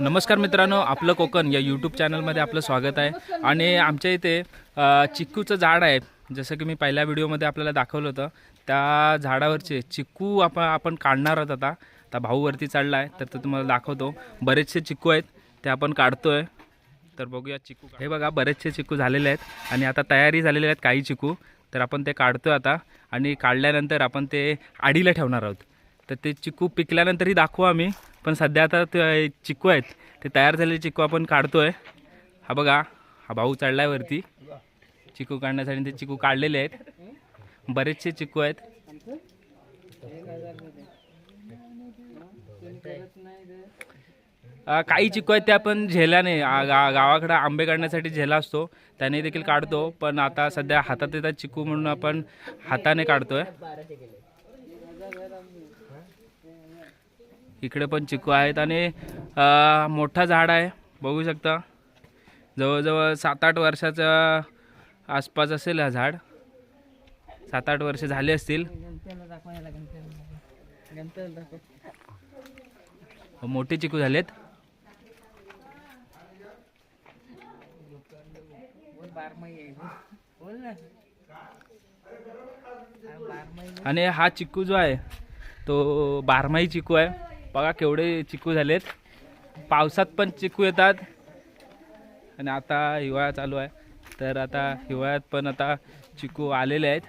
नमस्कार मित्रांनो आपलं कोकण या यूट्यूब चॅनलमध्ये आपलं स्वागत आहे. आणि आमच्या इथे चिक्कूचं झाड आहे. जसं की मी पहिल्या व्हिडिओमध्ये आपल्याला दाखवलं होतं त्या झाडावरचे चिक्कू आपण आपण काढणार आहोत आता. आता भाऊ वरती चढला आहे तर तो तुम्हाला दाखवतो. बरेचसे चिक्कू आहेत ते आपण काढतो आहे तर बघूया चिक्कू हे बघा बरेचसे चिक्कू झालेले आहेत. आणि आता तयारी झालेले आहेत काही चिक्कू. तर आपण ते काढतो आता. आणि काढल्यानंतर आपण ते आडीला ठेवणार आहोत. तर ते चिक्कू पिकल्यानंतरही दाखवू आम्ही. पण सध्या आता ते चिक्कू आहेत. ते तयार झालेले चिक्कू आपण काढतो आहे हा बघा हा भाऊ चढलाय वरती. चिक्कू काढण्यासाठी ते चिक्कू काढलेले आहेत. बरेचसे चिक्कू आहेत. काही चिक्कू आहेत ते आपण झेल्याने नाही. गा गावाकडं आंबे काढण्यासाठी झेला असतो. त्याने देखील काढतो. पण आता सध्या हातात येतात चिक्कू म्हणून आपण हाताने काढतोय. इकडे पण चिक्कू आहेत आणि मोठा झाड आहे. बघू शकता. जवळजवळ सात आठ वर्षाचा आसपास असेल हा झाड. सात आठ वर्ष झाले असतील. मोठे चिकू झालेत. आणि हा चिक्कू जो आहे तो बारमाही चिकू आहे. बघा केवढे चिकू झालेत. पावसात पण चिकू येतात. आणि आता हिवाळा चालू आहे. तर आता हिवाळ्यात पण आता चिकू आलेले आहेत.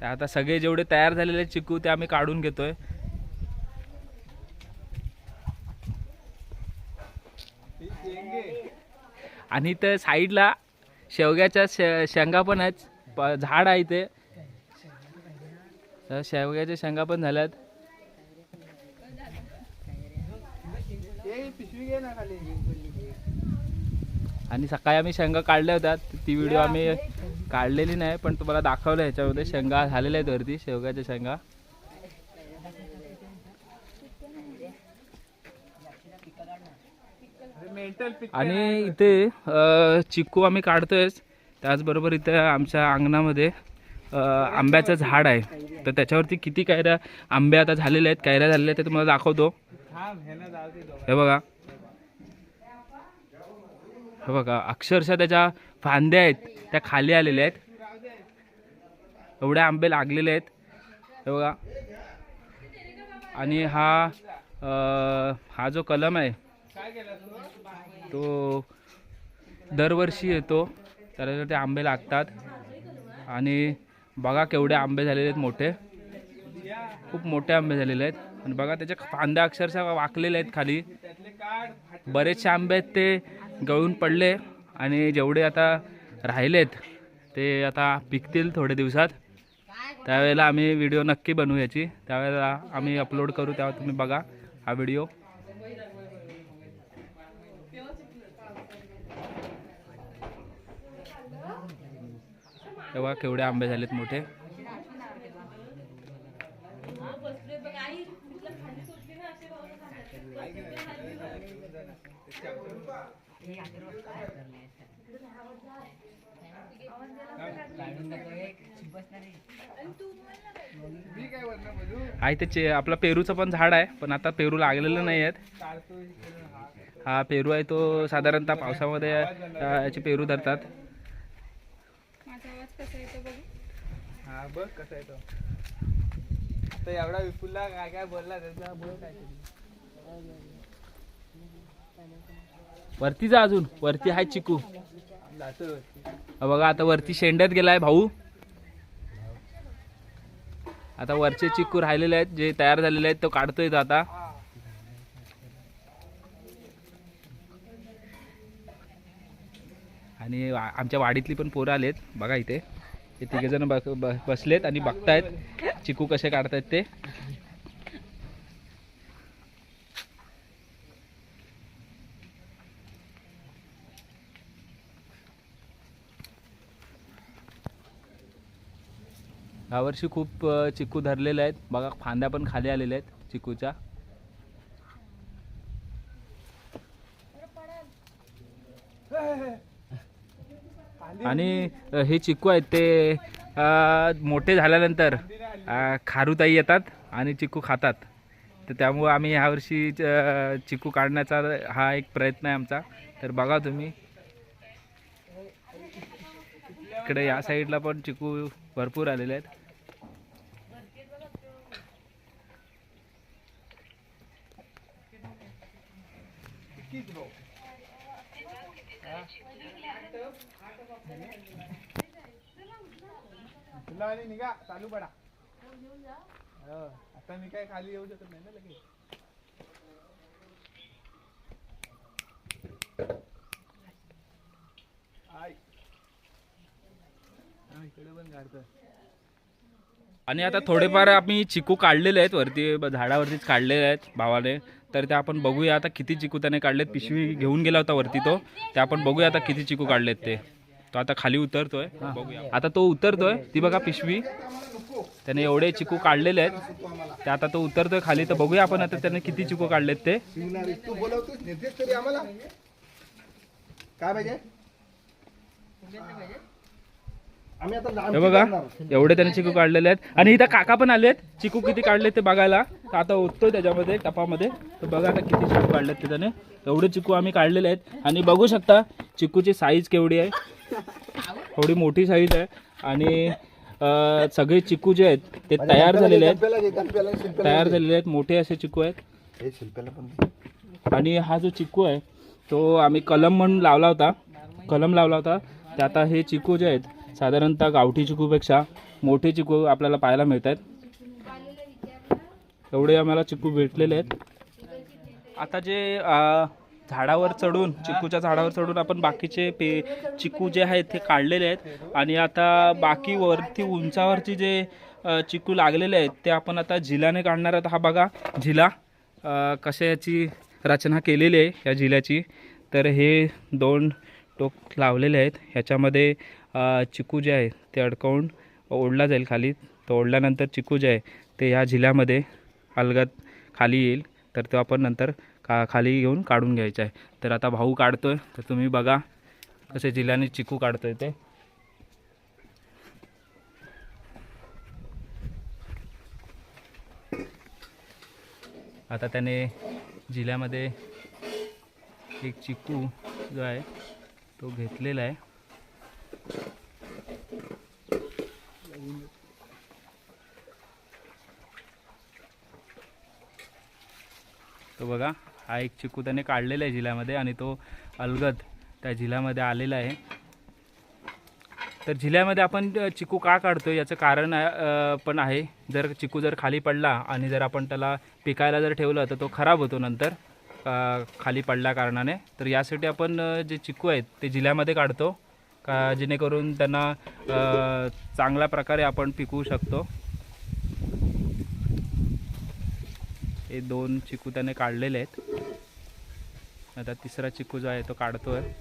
तर आता सगळे जेवढे तयार झालेले चिकू ते आम्ही काढून घेतो आहे आणि तर साईडला शेवग्याच्या शे शेंगा पण आहेत. प- झाड आहे ते तर शेवग्याच्या शेंगा पण झाल्यात. आणि सकाळी आम्ही शेंगा काढल्या होत्या. ती व्हिडिओ आम्ही काढलेली नाही पण तुम्हाला दाखवलं ह्याच्यामध्ये शेंगा झालेल्या आहेत वरती शेवग्याच्या शेंगा. आणि इथे अ, चिक्कू आम्ही काढतोयच त्याचबरोबर इथे आमच्या अंगणामध्ये आंब्याचं झाड आहे. तर त्याच्यावरती किती कैऱ्या आंबे आता झालेले आहेत कैऱ्या झालेल्या आहेत ते तुम्हाला दाखवतो. हे बघा. हे बघा अक्षरशः त्याच्या फांद्या आहेत त्या खाली आलेल्या आहेत. एवढे आंबे लागलेले आहेत. हे बघा. आणि हा हा जो कलम आहे तो दरवर्षी येतो. त्याला ते आंबे लागतात. आणि बघा केवढे आंबे झालेले आहेत मोठे. खूप मोठे आंबे झालेले आहेत. आणि बघा त्याच्या फांद्या अक्षरशः वाकलेले आहेत खाली. बरेचसे आंबे आहेत ते गळून पडले आणि जेवढे आता राहिलेत ते आता पिकतील थोडे दिवसात. त्यावेळेला आम्ही व्हिडिओ नक्की बनवू याची त्यावेळेला आम्ही अपलोड करू तेव्हा तुम्ही बघा हा व्हिडिओ. तेव्हा केवढे आंबे झालेत मोठे. आहे त्याचे आपला पेरूचं पण झाड आहे पण आता पेरू लागलेलं नाही आहेत. हा पेरू आहे तो साधारणतः पावसामध्ये याचे पेरू धरतात. माझा आवाज कसा येतो बघू? हा बघ कसा आहे तो एवढा विपुलला काय काय बोलला त्याचा बोल काय वरती जा अजून. वरती आहे चिकू. बघा आता वरती शेंड्यात गेलाय भाऊ. आता वरचे चिकू राहिलेले आहेत जे तयार झालेले आहेत तो काढतोय आता. आणि आमच्या वाडीतली पण पोरं आलेत. बघा इथे. ते तिघे जण बसलेत आणि बघतायत चिकू कसे काढतायत ते. यावर्षी खूप चिकू धरलेले आहेत. बघा फांद्या पण खाली आलेल्या आहेत चिकूच्या. आणि हे चिकू आहेत ते मोठे झाल्यानंतर खारूताई खारुताई येतात आणि चिकू खातात. तर त्यामुळं आम्ही ह्यावर्षी चिकू काढण्याचा हा एक प्रयत्न आहे आमचा. तर बघा तुम्ही. इकडे या साईडला पण चिकू भरपूर आलेले आहेत. तुला आणि निघा चालू पडा. हो, आता मी काय खाली येऊ शकत नाही ना लगेच. आय. इकडे पण काढतोय आणि आता थोडेफार आम्ही चिकू काढलेले आहेत वरती झाडावरतीच काढलेले आहेत भावाने. तर ते आपण बघूया आता किती चिकू त्याने काढलेत. पिशवी घेऊन गेला होता वरती तो. ते आपण बघूया आता किती चिकू काढलेत ते. तो आता खाली उतरतोय. बघूया. आता तो उतरतोय. ती बघा पिशवी. त्याने एवढे चिकू काढलेले आहेत. ते आता तो उतरतोय खाली. तर बघूया आपण आता त्याने किती चिकू काढलेत ते. काय पाहिजे. हे बघा. एवढे त्याने चिकू काढलेले आहेत. आणि इथं काका पण आलेत. चिकू किती काढले ते बघायला. तर आता ओततोय त्याच्यामध्ये टपामध्ये. तर बघा आता किती चिकू काढलेत ते त्याने एवढे चिकू आम्ही काढलेले आहेत. आणि बघू शकता चिकूची साईज केवढी आहे. थोडी मोठी साईज आहे. आणि सगळे चिकू जे आहेत ते तयार झालेले आहेत. तयार. झालेले आहेत. मोठे असे चिकू आहेत. आणि हा जो चिकू आहे तो आम्ही कलम म्हणून लावला होता. कलम लावला होता. ते आता हे चिकू जे आहेत साधारणतः गावठी चिकूपेक्षा मोठे चिकू आपल्याला पाहायला मिळत आहेत एवढे आम्हाला चिकू भेटलेले आहेत. आता जे झाडावर चढून चिकूच्या झाडावर चढून आपण बाकीचे पे चिकू जे आहेत ते काढलेले आहेत. आणि आता बाकी वरती उंचावरची जे चिकू लागलेले आहेत ते आपण आता झिलाने काढणार आहोत. हा बघा झिला कशा याची रचना केलेली आहे या झिल्याची. तर हे दोन टोक लावलेले आहेत. ह्याच्यामध्ये चिकू जे आहे ते अडकवून ओढला जाईल खाली. तर ओढल्यानंतर चिकू जे आहे ते ह्या जिल्ह्यामध्ये अलगत खाली येईल. तर तो आपण नंतर का खाली घेऊन काढून घ्यायचा आहे. तर आता भाऊ काढतोय तर तुम्ही बघा कसे जिल्ह्याने चिकू आहे ते. आता त्याने जिल्ह्यामध्ये एक चिकू जो आहे तो घेतलेला आहे. तो बघा हा एक चिकू त्याने काढलेला आहे जिल्ह्यामध्ये आणि तो अलगद त्या जिल्ह्यामध्ये आलेला आहे. तर जिल्ह्यामध्ये आपण चिकू का काढतो याचं कारण पण आहे. जर चिकू जर खाली पडला आणि जर आपण त्याला पिकायला जर ठेवलं तर तो खराब होतो नंतर खाली पडल्या कारणाने. तर यासाठी आपण जे चिकू आहेत ते जिल्ह्यामध्ये काढतो का जेणेकरून त्यांना चांगल्या प्रकारे आपण पिकवू शकतो. हे दोन चिकू त्याने काढलेले आहेत. आता तिसरा चिकू जो आहे तो काढतो आहे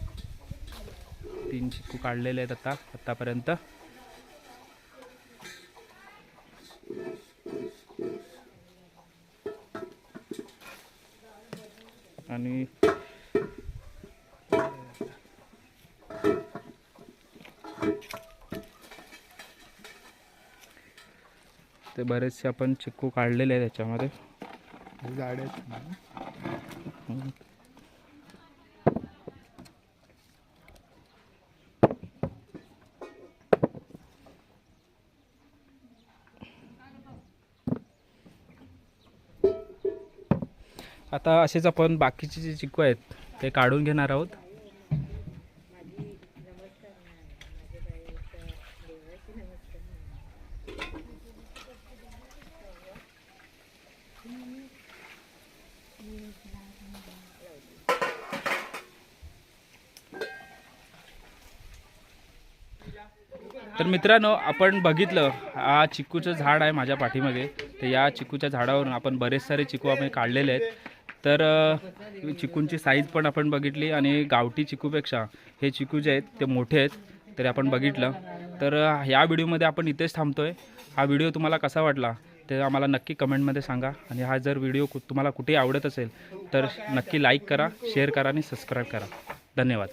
तीन चिकू काढलेले आहेत आता आत्तापर्यंत आणि ते बरेचसे आपण चिक्कू काढलेले आहे त्याच्यामध्ये झाड. आता असेच आपण बाकीचे जे चिकू आहेत ते काढून घेणार आहोत. तर मित्रांनो आपण बघितलं हा चिकूचं झाड आहे माझ्या पाठीमागे. तर या चिकूच्या झाडावरून आपण बरेच सारे चिकू आपण काढलेले आहेत. तर चिकूंची साईज पण आपण बघितली आणि गावठी चिकूपेक्षा हे चिकू जे आहेत ते मोठे आहेत. तरी आपण बघितलं. तर ह्या या व्हिडिओमध्ये आपण इथेच थांबतो आहे हा व्हिडिओ तुम्हाला कसा वाटला ते आम्हाला नक्की कमेंटमध्ये सांगा. आणि हा जर व्हिडिओ कु तुम्हाला कुठेही आवडत असेल तर नक्की लाईक करा शेअर करा आणि सबस्क्राईब करा. धन्यवाद.